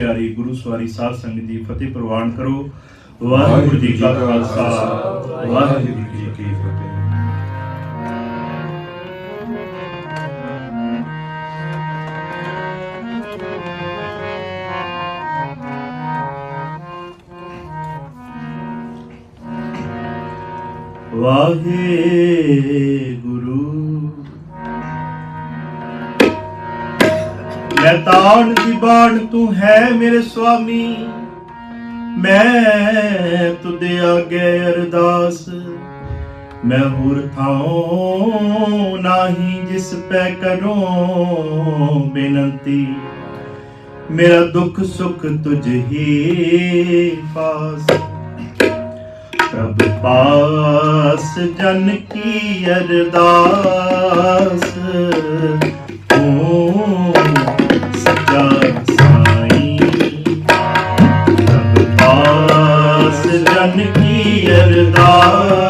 ਪਿਆਰੀ ਗੁਰੂ ਸਵਾਰੀ ਸਾਧ ਸੰਗਤ ਜੀ, ਫਤਿਹ ਪ੍ਰਵਾਨ ਕਰੋ। ਵਾਹਿਗੁਰੂ ਜੀ ਕਾ ਖਾਲਸਾ, ਵਾਹਿਗੁਰੂ ਜੀ ਕੀ ਫਤਿਹ। ਵਾਹਿਗੁਰੂ ਮੈਂ ਦੀ ਬਾਣ ਤੂੰ ਹੈ ਮੇਰੇ ਸੁਆਮੀ। ਮੈਂ ਤੁਦੇ ਆਗੇ ਅਰਦਾਸ। ਮੈਂ ਹੋਰ ਥਾਉ ਨਾਹੀ ਜਿਸ ਪੈ ਕਰੋ ਬੇਨੰਤੀ। ਮੇਰਾ ਦੁੱਖ ਸੁਖ ਤੁਝ ਹੀ ਪਾਸ ਪ੍ਰਭ ਪਾਸ ਜਨ ਕੀ ਅਰਦਾਸ। ਪਾਸ ਕੀ ਅਰਦਾਸ?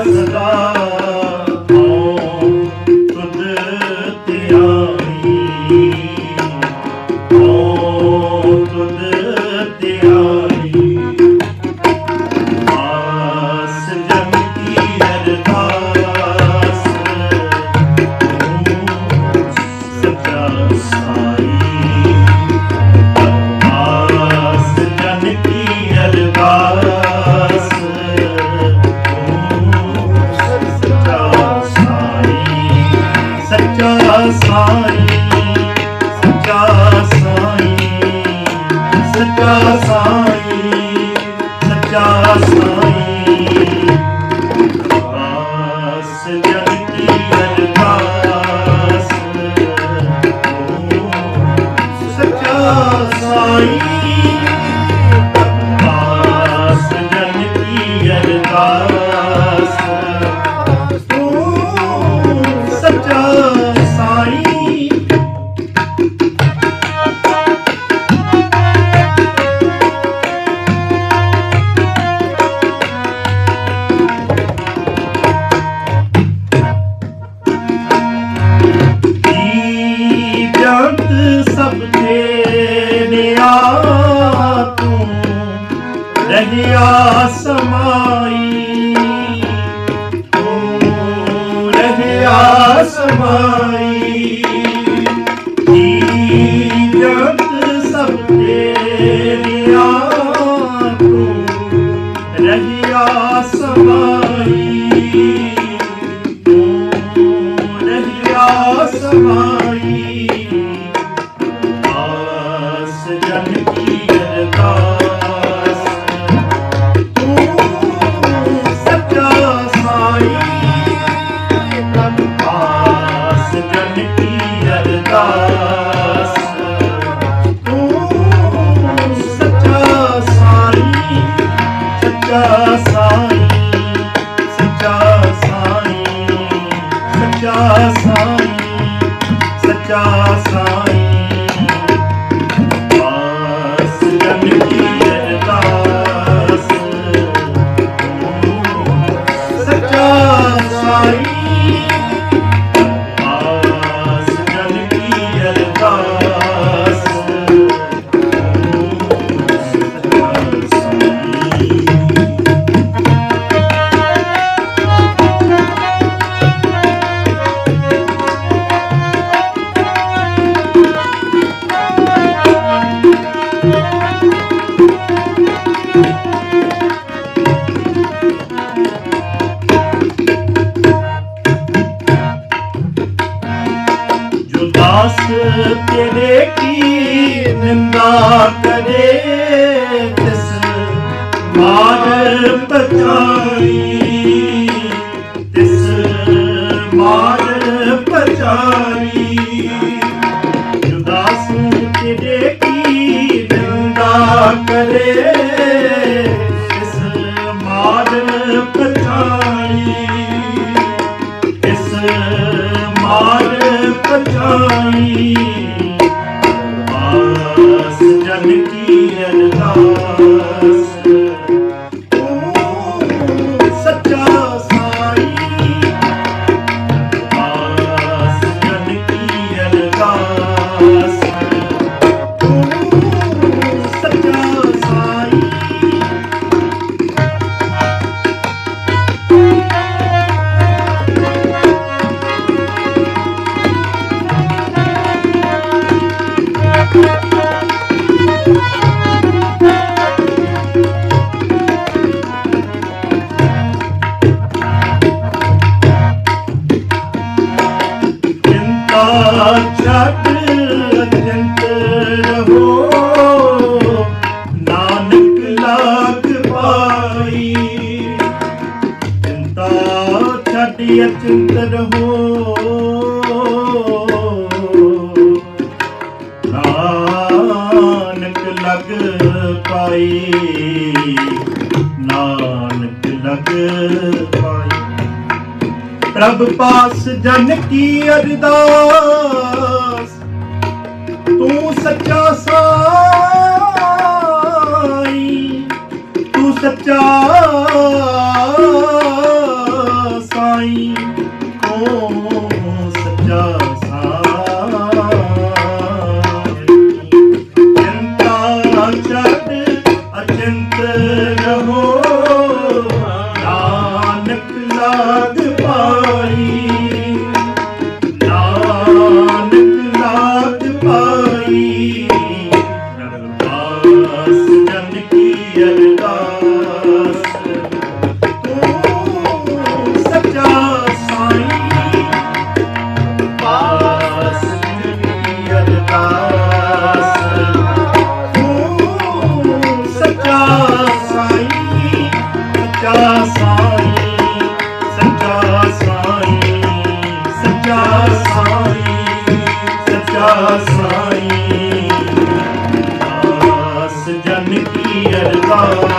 说。ਸਮਾਈ ਕੀ ਜੰਤ ਸਭ ਤੇਰਿਆ ਤੂੰ ਤੂੰ ਰਹਿਆ ਸਮਾਈ। Shastra ਦਾਸ ਤੇਰੇ ਕੀ ਨਿੰਦਾ ਕਰੇ ਤਿਸ ਮਾਦਰ ਪਚਾਰੀ ਤਿਸ ਮਾਦਰ ਪਚਾਰੀ ਕਰੇ ਇਸ ਮਾਰਨ ਪਛਾਣੀ। ਇਸ ਮਾਰਨ ਪਛਾਣੀ। ਜਗ ਅਚੰਤ ਰਹੋ। ਨਾਨਕ ਲਾਗ ਪਾਈ। ਚਿੰਤਾ ਛੱਡ ਅਚੰਤ ਰਹੋ। ਨਾਨਕ ਲਗ ਪਾਈ। ਨਾਨਕ ਲਗ ਰੱਬ ਪਾਸ ਜਨ ਕੀ ਅਰਦਾਸ? ਤੂੰ ਸੱਚਾ ਸਾਈ ਤੂੰ ਸੱਚਾ America.